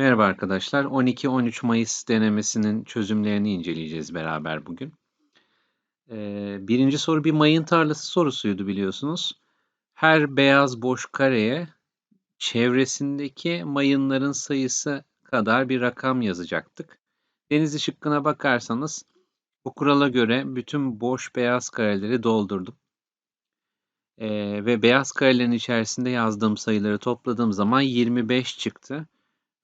Merhaba arkadaşlar. 12-13 Mayıs denemesinin çözümlerini inceleyeceğiz beraber bugün. Ee, birinci soru bir mayın tarlası sorusuydu biliyorsunuz. Her beyaz boş kareye çevresindeki mayınların sayısı kadar bir rakam yazacaktık. Denizli şıkkına bakarsanız bu kurala göre bütün boş beyaz kareleri doldurdum. Ee, ve beyaz karelerin içerisinde yazdığım sayıları topladığım zaman 25 çıktı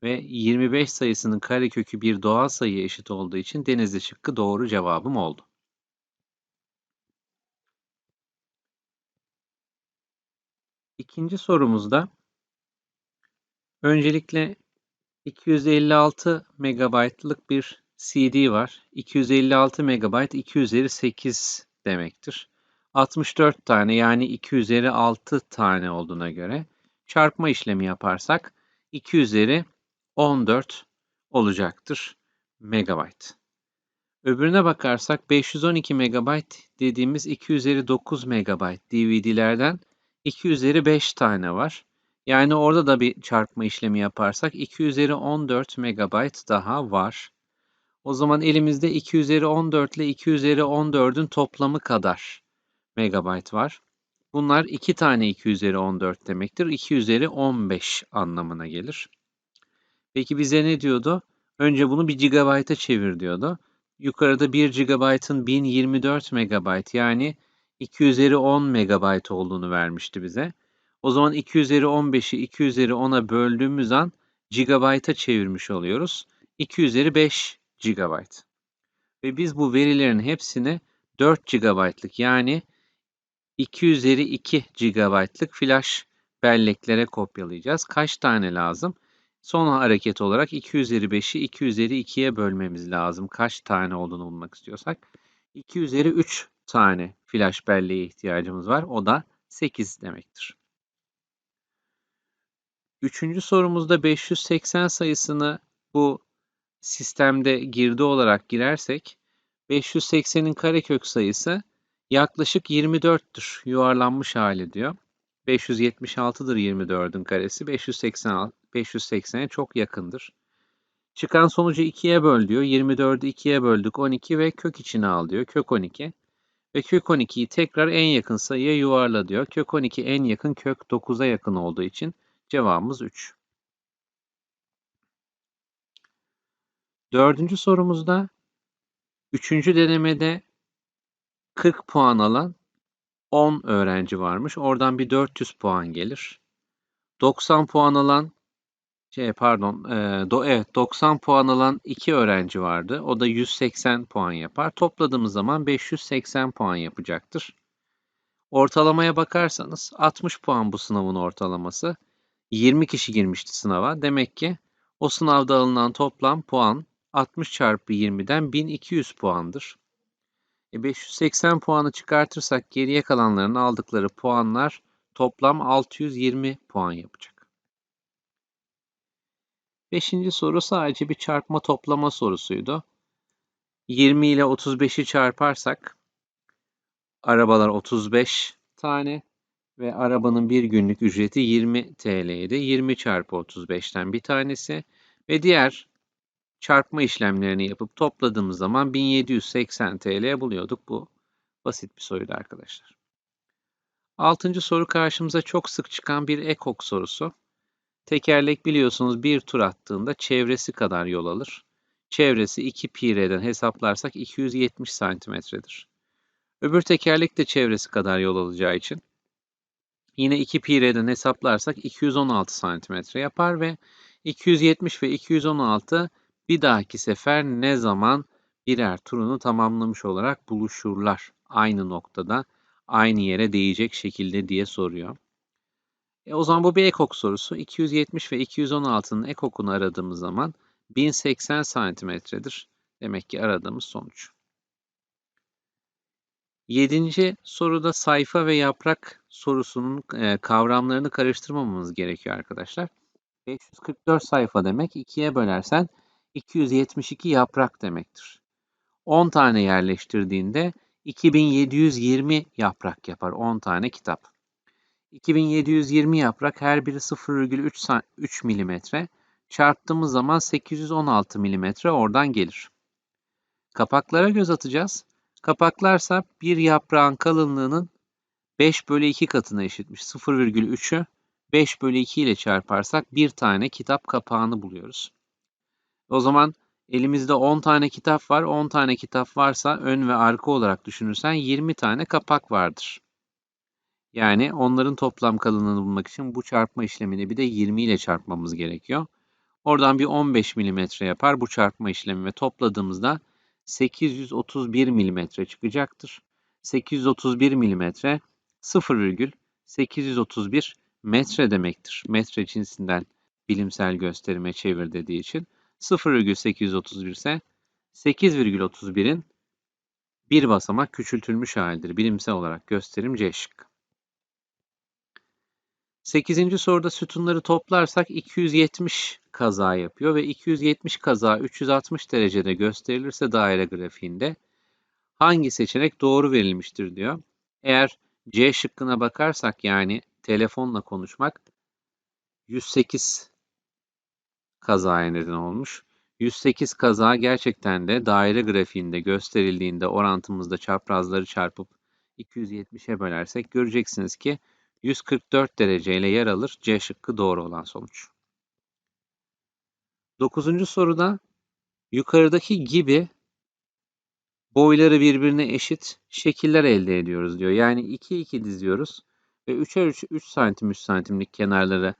ve 25 sayısının karekökü bir doğal sayıya eşit olduğu için Denizli şıkkı doğru cevabım oldu. İkinci sorumuzda öncelikle 256 megabaytlık bir CD var. 256 megabayt 2 üzeri 8 demektir. 64 tane yani 2 üzeri 6 tane olduğuna göre çarpma işlemi yaparsak 2 üzeri 14 olacaktır megabayt. Öbürüne bakarsak 512 megabayt dediğimiz 2 üzeri 9 megabayt DVD'lerden 2 üzeri 5 tane var. Yani orada da bir çarpma işlemi yaparsak 2 üzeri 14 megabayt daha var. O zaman elimizde 2 üzeri 14 ile 2 üzeri 14'ün toplamı kadar megabayt var. Bunlar 2 tane 2 üzeri 14 demektir. 2 üzeri 15 anlamına gelir. Peki bize ne diyordu? Önce bunu 1 GB'a çevir diyordu. Yukarıda 1 GB'ın 1024 MB yani 2 üzeri 10 MB olduğunu vermişti bize. O zaman 2 üzeri 15'i 2 üzeri 10'a böldüğümüz an GB'a çevirmiş oluyoruz. 2 üzeri 5 GB. Ve biz bu verilerin hepsini 4 GB'lık yani 2 üzeri 2 GB'lık flash belleklere kopyalayacağız. Kaç tane lazım? Son hareket olarak 2 üzeri 5'i 2 üzeri 2'ye bölmemiz lazım. Kaç tane olduğunu bulmak istiyorsak. 2 üzeri 3 tane flash belleğe ihtiyacımız var. O da 8 demektir. Üçüncü sorumuzda 580 sayısını bu sistemde girdi olarak girersek 580'in karekök sayısı yaklaşık 24'tür. Yuvarlanmış hali diyor. 576'dır 24'ün karesi. 580 580'e çok yakındır. Çıkan sonucu 2'ye böl diyor. 24'ü 2'ye böldük 12 ve kök içine al diyor. Kök 12. Ve kök 12'yi tekrar en yakın sayıya yuvarla diyor. Kök 12 en yakın kök 9'a yakın olduğu için cevabımız 3. Dördüncü sorumuzda üçüncü denemede 40 puan alan 10 öğrenci varmış. Oradan bir 400 puan gelir. 90 puan alan şey pardon, e, do, evet 90 puan alan 2 öğrenci vardı. O da 180 puan yapar. Topladığımız zaman 580 puan yapacaktır. Ortalamaya bakarsanız 60 puan bu sınavın ortalaması. 20 kişi girmişti sınava. Demek ki o sınavda alınan toplam puan 60 çarpı 20'den 1200 puandır. E 580 puanı çıkartırsak geriye kalanların aldıkları puanlar toplam 620 puan yapacak. Beşinci soru sadece bir çarpma toplama sorusuydu. 20 ile 35'i çarparsak arabalar 35 tane ve arabanın bir günlük ücreti 20 TL'ydi. 20 çarpı 35'ten bir tanesi ve diğer çarpma işlemlerini yapıp topladığımız zaman 1780 TL buluyorduk. Bu basit bir soruydu arkadaşlar. Altıncı soru karşımıza çok sık çıkan bir ekok sorusu. Tekerlek biliyorsunuz bir tur attığında çevresi kadar yol alır. Çevresi 2 pi r'den hesaplarsak 270 santimetredir. Öbür tekerlek de çevresi kadar yol alacağı için yine 2 pi r'den hesaplarsak 216 santimetre yapar ve 270 ve 216 bir dahaki sefer ne zaman birer turunu tamamlamış olarak buluşurlar aynı noktada aynı yere değecek şekilde diye soruyor. E, o zaman bu bir ekok sorusu. 270 ve 216'nın ekokunu aradığımız zaman 1080 santimetredir. Demek ki aradığımız sonuç. Yedinci soruda sayfa ve yaprak sorusunun e, kavramlarını karıştırmamamız gerekiyor arkadaşlar. 544 sayfa demek 2'ye bölersen 272 yaprak demektir. 10 tane yerleştirdiğinde 2720 yaprak yapar 10 tane kitap. 2720 yaprak her biri 0,3 mm Çarptığımız zaman 816 milimetre oradan gelir. Kapaklara göz atacağız. Kapaklarsa bir yaprağın kalınlığının 5 bölü 2 katına eşitmiş. 0,3'ü 5 bölü 2 ile çarparsak bir tane kitap kapağını buluyoruz. O zaman elimizde 10 tane kitap var. 10 tane kitap varsa ön ve arka olarak düşünürsen 20 tane kapak vardır. Yani onların toplam kalınlığını bulmak için bu çarpma işlemini bir de 20 ile çarpmamız gerekiyor. Oradan bir 15 milimetre yapar bu çarpma işlemi ve topladığımızda 831 milimetre çıkacaktır. 831 milimetre 0,831 metre demektir. Metre cinsinden bilimsel gösterime çevir dediği için 0,831 ise 8,31'in bir basamak küçültülmüş halidir. Bilimsel olarak gösterim C şıkkı. 8. soruda sütunları toplarsak 270 kaza yapıyor ve 270 kaza 360 derecede gösterilirse daire grafiğinde hangi seçenek doğru verilmiştir diyor. Eğer C şıkkına bakarsak yani telefonla konuşmak 108 kazaya neden olmuş. 108 kaza gerçekten de daire grafiğinde gösterildiğinde orantımızda çaprazları çarpıp 270'e bölersek göreceksiniz ki 144 dereceyle yer alır. C şıkkı doğru olan sonuç. Dokuzuncu soruda yukarıdaki gibi boyları birbirine eşit şekiller elde ediyoruz diyor. Yani 2 2 diziyoruz ve 3'er 3 3 santim 3 santimlik kenarları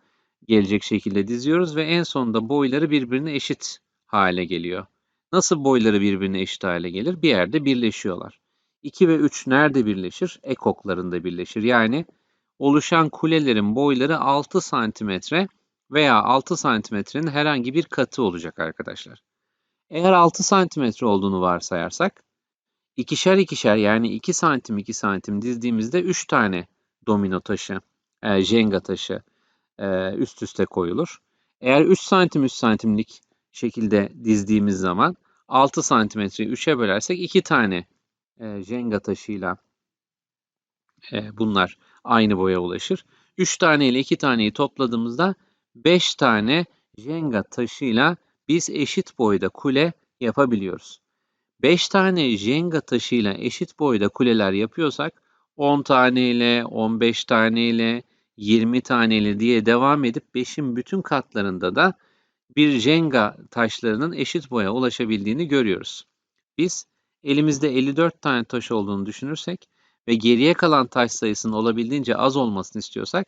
gelecek şekilde diziyoruz ve en sonunda boyları birbirine eşit hale geliyor. Nasıl boyları birbirine eşit hale gelir? Bir yerde birleşiyorlar. 2 ve 3 nerede birleşir? Ekoklarında birleşir. Yani oluşan kulelerin boyları 6 santimetre veya 6 santimetrenin herhangi bir katı olacak arkadaşlar. Eğer 6 santimetre olduğunu varsayarsak ikişer ikişer yani 2 santim 2 santim dizdiğimizde 3 tane domino taşı, e, jenga taşı e, üst üste koyulur. Eğer 3 santim 3 santimlik şekilde dizdiğimiz zaman 6 santimetreyi 3'e bölersek 2 tane e, jenga taşıyla e, bunlar aynı boya ulaşır. 3 tane ile 2 taneyi topladığımızda 5 tane jenga taşıyla biz eşit boyda kule yapabiliyoruz. 5 tane jenga taşıyla eşit boyda kuleler yapıyorsak 10 tane ile, 15 tane ile, 20 tane ile diye devam edip 5'in bütün katlarında da bir jenga taşlarının eşit boya ulaşabildiğini görüyoruz. Biz elimizde 54 tane taş olduğunu düşünürsek ve geriye kalan taş sayısının olabildiğince az olmasını istiyorsak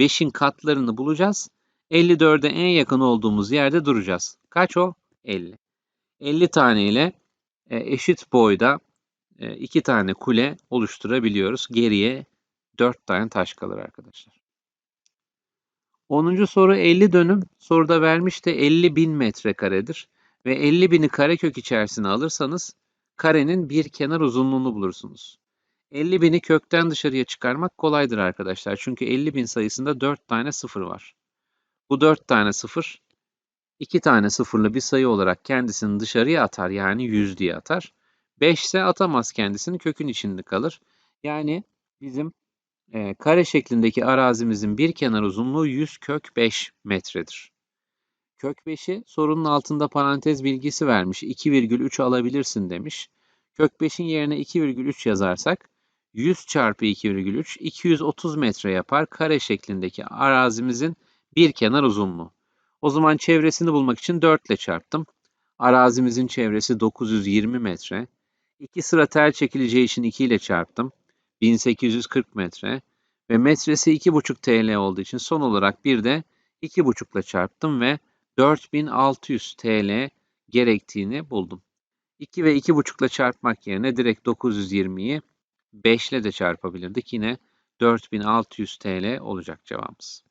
5'in katlarını bulacağız. 54'e en yakın olduğumuz yerde duracağız. Kaç o? 50. 50 tane ile e, eşit boyda e, iki tane kule oluşturabiliyoruz. Geriye 4 tane taş kalır arkadaşlar. 10. soru 50 dönüm. Soruda vermiş de 50 bin metrekaredir. Ve 50 bini karekök içerisine alırsanız karenin bir kenar uzunluğunu bulursunuz. 50 bini kökten dışarıya çıkarmak kolaydır arkadaşlar. Çünkü 50 bin sayısında 4 tane sıfır var. Bu 4 tane sıfır 2 tane sıfırlı bir sayı olarak kendisini dışarıya atar. Yani 100 diye atar. 5 ise atamaz kendisini kökün içinde kalır. Yani bizim e, kare şeklindeki arazimizin bir kenar uzunluğu 100 kök 5 metredir. Kök 5'i sorunun altında parantez bilgisi vermiş. 2,3 alabilirsin demiş. Kök 5'in yerine 2,3 yazarsak 100 çarpı 2,3 230 metre yapar kare şeklindeki arazimizin bir kenar uzunluğu. O zaman çevresini bulmak için 4 ile çarptım. Arazimizin çevresi 920 metre. 2 sıra tel çekileceği için 2 ile çarptım. 1840 metre ve metresi 2,5 TL olduğu için son olarak bir de 2,5 ile çarptım ve 4600 TL gerektiğini buldum. 2 ve 2,5 ile çarpmak yerine direkt 920'yi 5 ile de çarpabilirdik. Yine 4600 TL olacak cevabımız.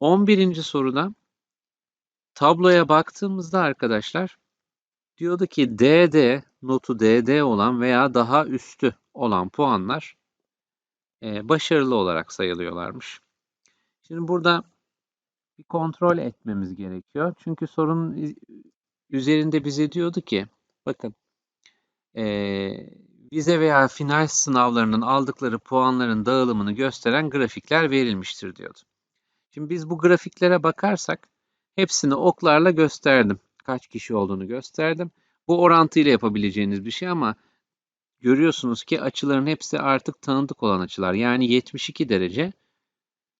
11. soruda tabloya baktığımızda arkadaşlar diyordu ki DD notu DD olan veya daha üstü olan puanlar e, başarılı olarak sayılıyorlarmış. Şimdi burada bir kontrol etmemiz gerekiyor. Çünkü sorunun üzerinde bize diyordu ki bakın e, vize veya final sınavlarının aldıkları puanların dağılımını gösteren grafikler verilmiştir diyordu. Şimdi biz bu grafiklere bakarsak hepsini oklarla gösterdim. Kaç kişi olduğunu gösterdim. Bu orantıyla yapabileceğiniz bir şey ama görüyorsunuz ki açıların hepsi artık tanıdık olan açılar. Yani 72 derece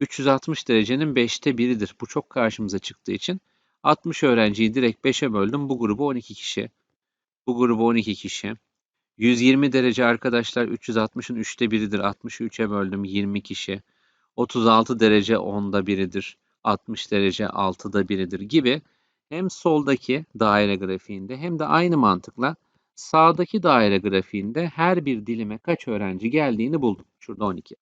360 derecenin 5'te biridir. Bu çok karşımıza çıktığı için 60 öğrenciyi direkt 5'e böldüm. Bu grubu 12 kişi. Bu grubu 12 kişi. 120 derece arkadaşlar 360'ın 3'te biridir. 60'ı 3'e böldüm 20 kişi. 36 derece 10'da biridir. 60 derece 6'da biridir gibi hem soldaki daire grafiğinde hem de aynı mantıkla sağdaki daire grafiğinde her bir dilime kaç öğrenci geldiğini buldum. Şurada 12.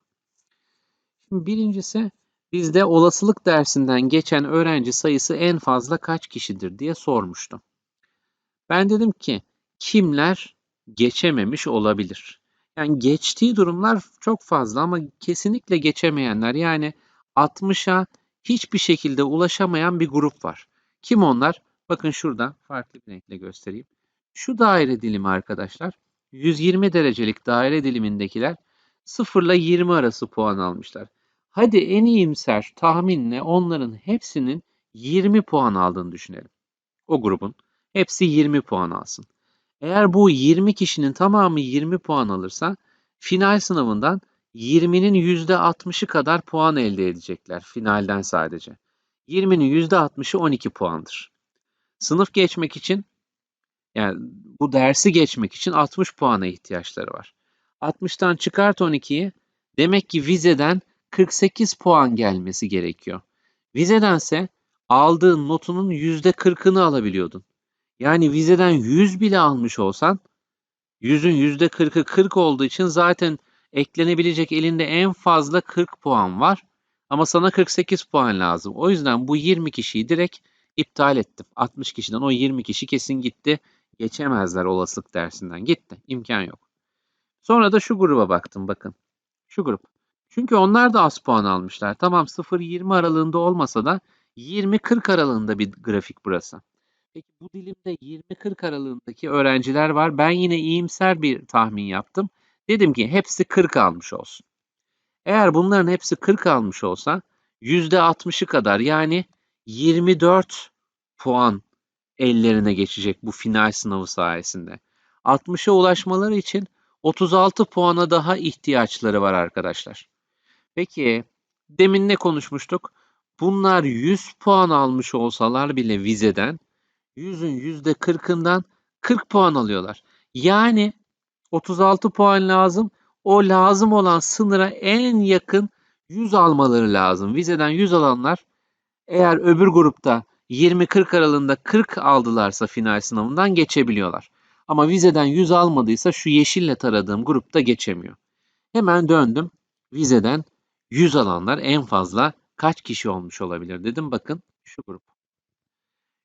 Şimdi birincisi bizde olasılık dersinden geçen öğrenci sayısı en fazla kaç kişidir diye sormuştu. Ben dedim ki kimler geçememiş olabilir? Yani geçtiği durumlar çok fazla ama kesinlikle geçemeyenler yani 60'a hiçbir şekilde ulaşamayan bir grup var. Kim onlar? Bakın şurada farklı bir renkle göstereyim. Şu daire dilimi arkadaşlar 120 derecelik daire dilimindekiler 0 ile 20 arası puan almışlar. Hadi en iyimser tahminle onların hepsinin 20 puan aldığını düşünelim. O grubun hepsi 20 puan alsın. Eğer bu 20 kişinin tamamı 20 puan alırsa final sınavından 20'nin %60'ı kadar puan elde edecekler finalden sadece. 20'nin %60'ı 12 puandır. Sınıf geçmek için yani bu dersi geçmek için 60 puana ihtiyaçları var. 60'tan çıkart 12'yi demek ki vizeden 48 puan gelmesi gerekiyor. Vizedense aldığın notunun %40'ını alabiliyordun. Yani vizeden 100 bile almış olsan 100'ün %40'ı 40 olduğu için zaten eklenebilecek elinde en fazla 40 puan var. Ama sana 48 puan lazım. O yüzden bu 20 kişiyi direkt iptal ettim. 60 kişiden o 20 kişi kesin gitti. Geçemezler olasılık dersinden. Gitti. İmkan yok. Sonra da şu gruba baktım bakın. Şu grup. Çünkü onlar da az puan almışlar. Tamam 0-20 aralığında olmasa da 20-40 aralığında bir grafik burası. Peki bu dilimde 20-40 aralığındaki öğrenciler var. Ben yine iyimser bir tahmin yaptım. Dedim ki hepsi 40 almış olsun. Eğer bunların hepsi 40 almış olsa %60'ı kadar yani 24 puan ellerine geçecek bu final sınavı sayesinde. 60'a ulaşmaları için 36 puana daha ihtiyaçları var arkadaşlar. Peki demin ne konuşmuştuk? Bunlar 100 puan almış olsalar bile vizeden 100'ün %40'ından 40 puan alıyorlar. Yani 36 puan lazım. O lazım olan sınıra en yakın 100 almaları lazım. Vizeden 100 alanlar eğer öbür grupta 20-40 aralığında 40 aldılarsa final sınavından geçebiliyorlar. Ama vizeden 100 almadıysa şu yeşille taradığım grupta geçemiyor. Hemen döndüm. Vizeden 100 alanlar en fazla kaç kişi olmuş olabilir dedim. Bakın şu grup.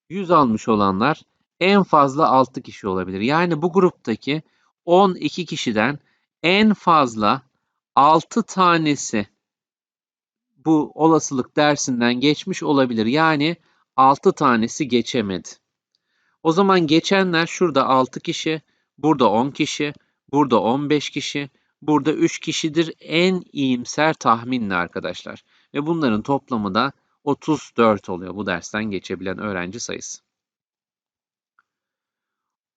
100 almış olanlar en fazla 6 kişi olabilir. Yani bu gruptaki 12 kişiden en fazla 6 tanesi bu olasılık dersinden geçmiş olabilir. Yani 6 tanesi geçemedi. O zaman geçenler şurada 6 kişi, burada 10 kişi, burada 15 kişi, burada 3 kişidir en iyimser tahminle arkadaşlar. Ve bunların toplamı da 34 oluyor bu dersten geçebilen öğrenci sayısı.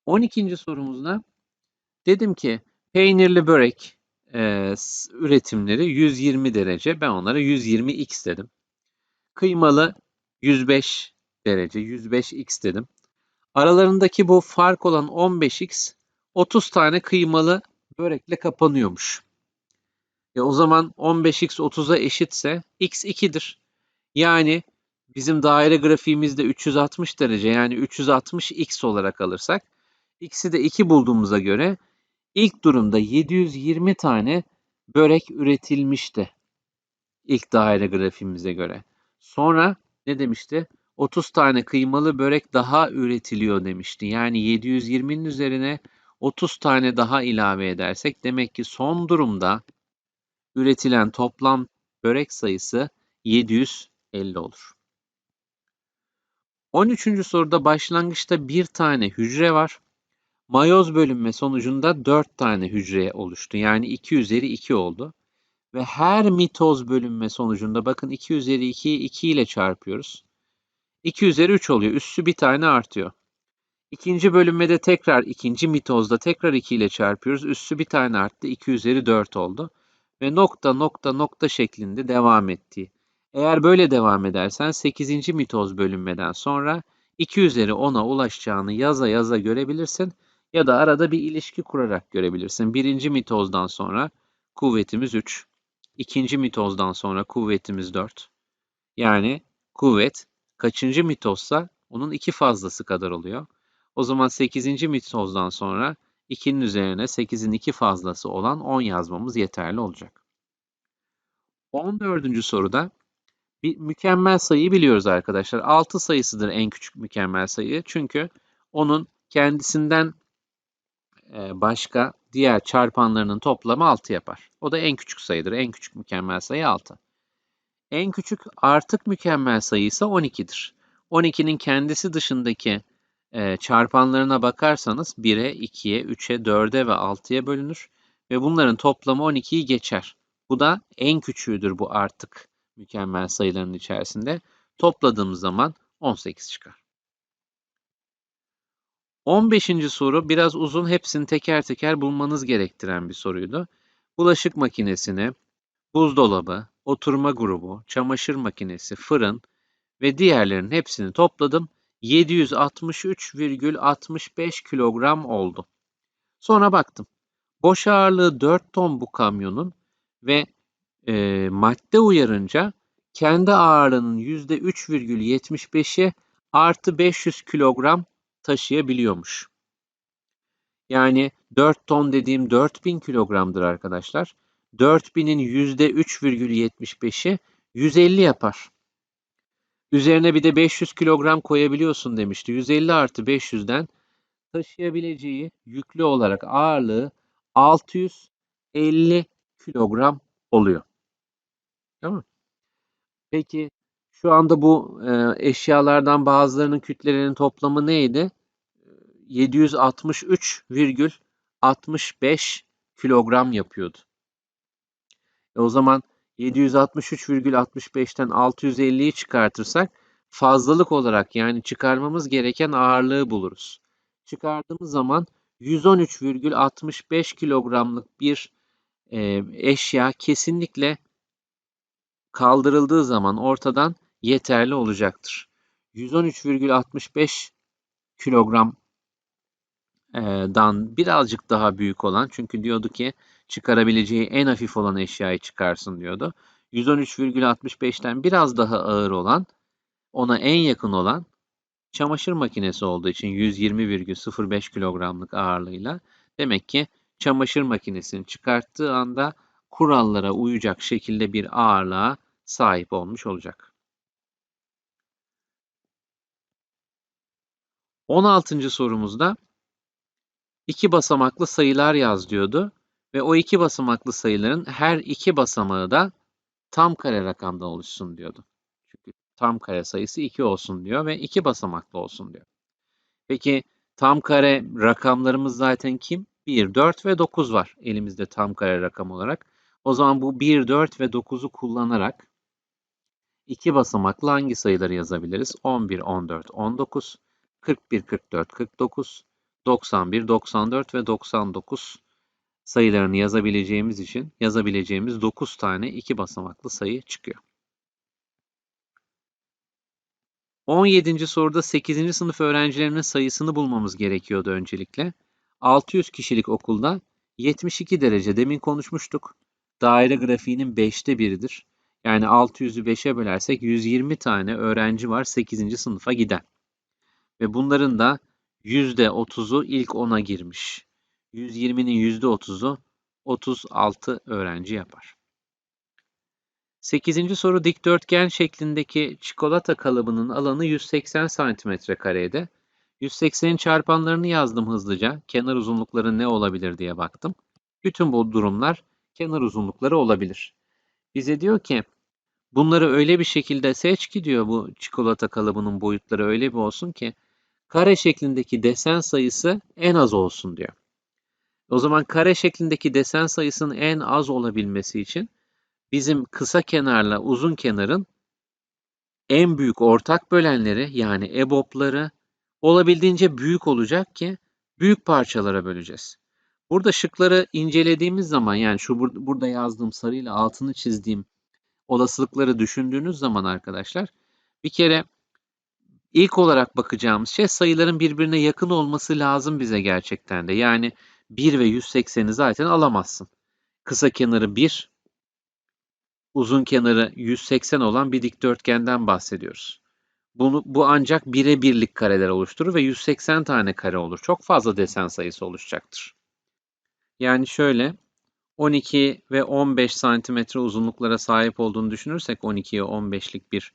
12. sorumuzda dedim ki peynirli börek e, üretimleri 120 derece. Ben onlara 120x dedim. Kıymalı 105 derece, 105x dedim. Aralarındaki bu fark olan 15x 30 tane kıymalı börekle kapanıyormuş. E o zaman 15x 30'a eşitse x 2'dir. Yani bizim daire grafiğimizde 360 derece yani 360x olarak alırsak x'i de 2 bulduğumuza göre ilk durumda 720 tane börek üretilmişti. İlk daire grafiğimize göre. Sonra ne demişti? 30 tane kıymalı börek daha üretiliyor demişti. Yani 720'nin üzerine 30 tane daha ilave edersek demek ki son durumda üretilen toplam börek sayısı 750 olur. 13. soruda başlangıçta bir tane hücre var. Mayoz bölünme sonucunda 4 tane hücre oluştu. Yani 2 üzeri 2 oldu. ve her mitoz bölünme sonucunda bakın 2 üzeri 2'yi 2 ile çarpıyoruz. 2 üzeri 3 oluyor. Üssü bir tane artıyor. İkinci bölünmede tekrar ikinci mitozda tekrar 2 ile çarpıyoruz. Üssü bir tane arttı. 2 üzeri 4 oldu. Ve nokta nokta nokta şeklinde devam ettiği. Eğer böyle devam edersen 8. mitoz bölünmeden sonra 2 üzeri 10'a ulaşacağını yaza yaza görebilirsin. Ya da arada bir ilişki kurarak görebilirsin. Birinci mitozdan sonra kuvvetimiz 3. ikinci mitozdan sonra kuvvetimiz 4. Yani kuvvet kaçıncı mitozsa onun iki fazlası kadar oluyor. O zaman 8. mitozdan sonra 2'nin üzerine 8'in 2 fazlası olan 10 yazmamız yeterli olacak. 14. soruda bir mükemmel sayıyı biliyoruz arkadaşlar. 6 sayısıdır en küçük mükemmel sayı. Çünkü onun kendisinden başka diğer çarpanlarının toplamı 6 yapar. O da en küçük sayıdır. En küçük mükemmel sayı 6. En küçük artık mükemmel sayı ise 12'dir. 12'nin kendisi dışındaki e, çarpanlarına bakarsanız 1'e, 2'ye, 3'e, 4'e ve 6'ya bölünür. Ve bunların toplamı 12'yi geçer. Bu da en küçüğüdür bu artık mükemmel sayıların içerisinde. Topladığımız zaman 18 çıkar. 15. soru biraz uzun hepsini teker teker bulmanız gerektiren bir soruydu. Bulaşık makinesini, buzdolabı, oturma grubu, çamaşır makinesi, fırın ve diğerlerinin hepsini topladım. 763,65 kilogram oldu. Sonra baktım. Boş ağırlığı 4 ton bu kamyonun ve e, madde uyarınca kendi ağırlığının %3,75'i artı 500 kilogram taşıyabiliyormuş. Yani 4 ton dediğim 4000 kilogramdır arkadaşlar. 4000'in %3,75'i 150 yapar. Üzerine bir de 500 kilogram koyabiliyorsun demişti. 150 artı 500'den taşıyabileceği yüklü olarak ağırlığı 650 kilogram oluyor. Tamam Peki şu anda bu e, eşyalardan bazılarının kütlelerinin toplamı neydi? 763,65 kilogram yapıyordu. E o zaman 763,65'ten 650'yi çıkartırsak fazlalık olarak yani çıkarmamız gereken ağırlığı buluruz. Çıkardığımız zaman 113,65 kilogramlık bir e, eşya kesinlikle kaldırıldığı zaman ortadan yeterli olacaktır. 113,65 kilogramdan birazcık daha büyük olan çünkü diyordu ki çıkarabileceği en hafif olan eşyayı çıkarsın diyordu. 113,65'ten biraz daha ağır olan ona en yakın olan çamaşır makinesi olduğu için 120,05 kilogramlık ağırlığıyla demek ki çamaşır makinesini çıkarttığı anda kurallara uyacak şekilde bir ağırlığa sahip olmuş olacak. 16. sorumuzda iki basamaklı sayılar yaz diyordu ve o iki basamaklı sayıların her iki basamağı da tam kare rakamdan oluşsun diyordu. Çünkü tam kare sayısı 2 olsun diyor ve iki basamaklı olsun diyor. Peki tam kare rakamlarımız zaten kim? 1, 4 ve 9 var elimizde tam kare rakam olarak. O zaman bu 1, 4 ve 9'u kullanarak iki basamaklı hangi sayıları yazabiliriz? 11, 14, 19, 41, 44, 49, 91, 94 ve 99 sayılarını yazabileceğimiz için yazabileceğimiz 9 tane iki basamaklı sayı çıkıyor. 17. soruda 8. sınıf öğrencilerinin sayısını bulmamız gerekiyordu öncelikle. 600 kişilik okulda 72 derece demin konuşmuştuk. Daire grafiğinin 5'te biridir. Yani 600'ü 5'e bölersek 120 tane öğrenci var 8. sınıfa giden. Ve bunların da %30'u ilk 10'a girmiş. 120'nin %30'u 36 öğrenci yapar. 8. soru dikdörtgen şeklindeki çikolata kalıbının alanı 180 cm kareydi. 180'in çarpanlarını yazdım hızlıca. Kenar uzunlukları ne olabilir diye baktım. Bütün bu durumlar kenar uzunlukları olabilir. Bize diyor ki bunları öyle bir şekilde seç ki diyor bu çikolata kalıbının boyutları öyle bir olsun ki kare şeklindeki desen sayısı en az olsun diyor. O zaman kare şeklindeki desen sayısının en az olabilmesi için bizim kısa kenarla uzun kenarın en büyük ortak bölenleri yani EBOB'ları olabildiğince büyük olacak ki büyük parçalara böleceğiz. Burada şıkları incelediğimiz zaman yani şu bur burada yazdığım sarıyla altını çizdiğim olasılıkları düşündüğünüz zaman arkadaşlar bir kere ilk olarak bakacağımız şey sayıların birbirine yakın olması lazım bize gerçekten de. Yani 1 ve 180'i zaten alamazsın. Kısa kenarı 1, uzun kenarı 180 olan bir dikdörtgenden bahsediyoruz. Bunu, bu ancak bire birlik kareler oluşturur ve 180 tane kare olur. Çok fazla desen sayısı oluşacaktır. Yani şöyle 12 ve 15 santimetre uzunluklara sahip olduğunu düşünürsek 12'ye 15'lik bir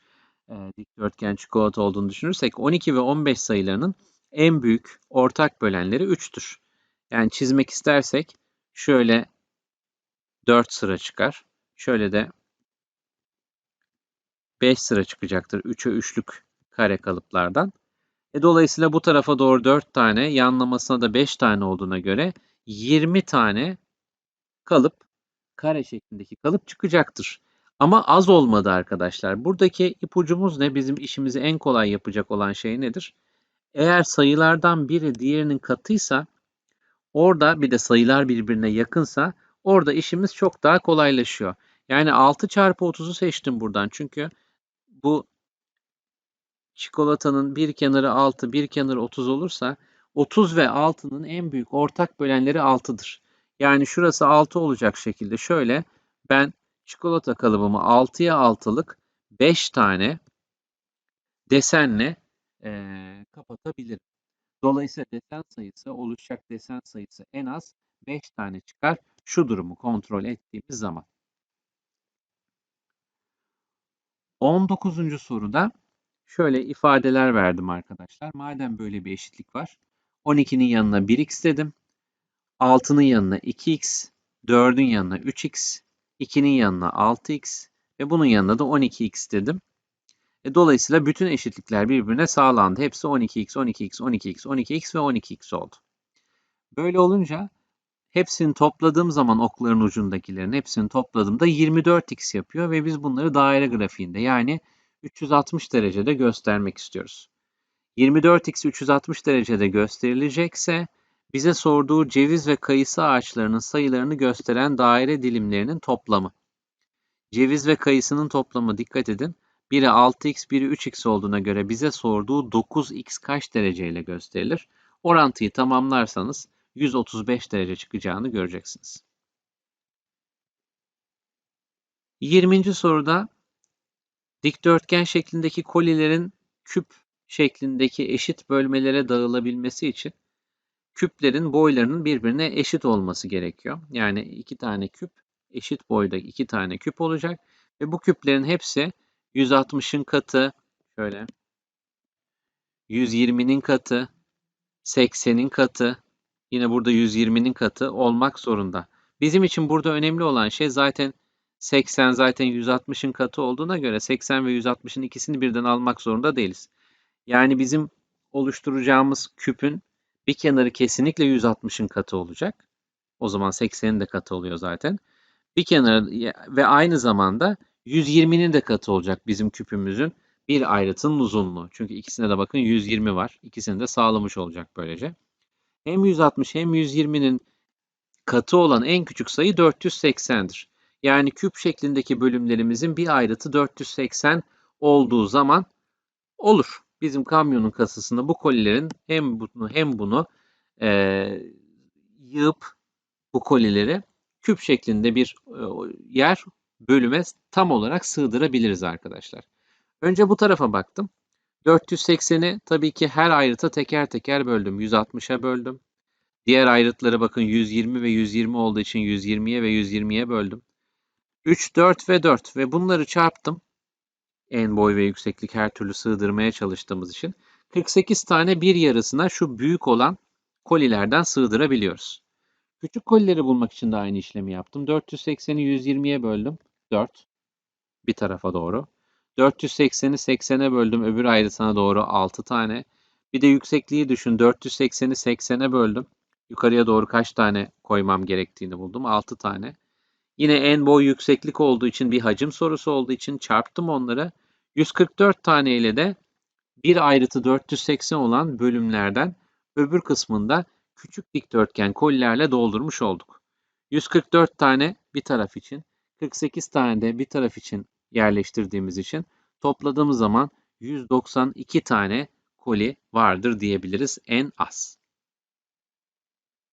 e, dikdörtgen çikolata olduğunu düşünürsek 12 ve 15 sayılarının en büyük ortak bölenleri 3'tür. Yani çizmek istersek şöyle 4 sıra çıkar. Şöyle de 5 sıra çıkacaktır 3'e 3'lük kare kalıplardan. E, dolayısıyla bu tarafa doğru 4 tane, yanlamasına da 5 tane olduğuna göre 20 tane kalıp, kare şeklindeki kalıp çıkacaktır. Ama az olmadı arkadaşlar. Buradaki ipucumuz ne? Bizim işimizi en kolay yapacak olan şey nedir? Eğer sayılardan biri diğerinin katıysa, orada bir de sayılar birbirine yakınsa, orada işimiz çok daha kolaylaşıyor. Yani 6 çarpı 30'u seçtim buradan. Çünkü bu çikolatanın bir kenarı 6, bir kenarı 30 olursa 30 ve 6'nın en büyük ortak bölenleri 6'dır. Yani şurası 6 olacak şekilde şöyle ben çikolata kalıbımı 6'ya 6'lık 5 tane desenle e, kapatabilirim. Dolayısıyla desen sayısı, oluşacak desen sayısı en az 5 tane çıkar şu durumu kontrol ettiğimiz zaman. 19. soruda şöyle ifadeler verdim arkadaşlar. Madem böyle bir eşitlik var. 12'nin yanına 1x dedim. 6'nın yanına 2x, 4'ün yanına 3x, 2'nin yanına 6x ve bunun yanına da 12x dedim. E, dolayısıyla bütün eşitlikler birbirine sağlandı. Hepsi 12x, 12x, 12x, 12x ve 12x oldu. Böyle olunca hepsini topladığım zaman okların ucundakilerin hepsini topladığımda 24x yapıyor ve biz bunları daire grafiğinde yani 360 derecede göstermek istiyoruz. 24x 360 derecede gösterilecekse bize sorduğu ceviz ve kayısı ağaçlarının sayılarını gösteren daire dilimlerinin toplamı. Ceviz ve kayısının toplamı dikkat edin. Biri 6x, biri 3x olduğuna göre bize sorduğu 9x kaç dereceyle gösterilir? Orantıyı tamamlarsanız 135 derece çıkacağını göreceksiniz. 20. soruda dikdörtgen şeklindeki kolilerin küp şeklindeki eşit bölmelere dağılabilmesi için küplerin boylarının birbirine eşit olması gerekiyor. Yani iki tane küp eşit boyda iki tane küp olacak ve bu küplerin hepsi 160'ın katı şöyle 120'nin katı 80'in katı yine burada 120'nin katı olmak zorunda. Bizim için burada önemli olan şey zaten 80 zaten 160'ın katı olduğuna göre 80 ve 160'ın ikisini birden almak zorunda değiliz. Yani bizim oluşturacağımız küpün bir kenarı kesinlikle 160'ın katı olacak. O zaman 80'in de katı oluyor zaten. Bir kenarı ve aynı zamanda 120'nin de katı olacak bizim küpümüzün bir ayrıtının uzunluğu. Çünkü ikisine de bakın 120 var. İkisini de sağlamış olacak böylece. Hem 160 hem 120'nin katı olan en küçük sayı 480'dir. Yani küp şeklindeki bölümlerimizin bir ayrıtı 480 olduğu zaman olur bizim kamyonun kasasında bu kolilerin hem bunu hem bunu e, yığıp bu kolileri küp şeklinde bir e, yer bölüme tam olarak sığdırabiliriz arkadaşlar. Önce bu tarafa baktım. 480'i tabii ki her ayrıta teker teker böldüm. 160'a böldüm. Diğer ayrıtları bakın 120 ve 120 olduğu için 120'ye ve 120'ye böldüm. 3, 4 ve 4 ve bunları çarptım en boy ve yükseklik her türlü sığdırmaya çalıştığımız için 48 tane bir yarısına şu büyük olan kolilerden sığdırabiliyoruz. Küçük kolileri bulmak için de aynı işlemi yaptım. 480'i 120'ye böldüm. 4. Bir tarafa doğru. 480'i 80'e böldüm. Öbür ayrısına doğru 6 tane. Bir de yüksekliği düşün. 480'i 80'e böldüm. Yukarıya doğru kaç tane koymam gerektiğini buldum. 6 tane. Yine en boy yükseklik olduğu için bir hacim sorusu olduğu için çarptım onları. 144 tane ile de bir ayrıtı 480 olan bölümlerden öbür kısmında küçük dikdörtgen kolilerle doldurmuş olduk. 144 tane bir taraf için, 48 tane de bir taraf için yerleştirdiğimiz için topladığımız zaman 192 tane koli vardır diyebiliriz en az.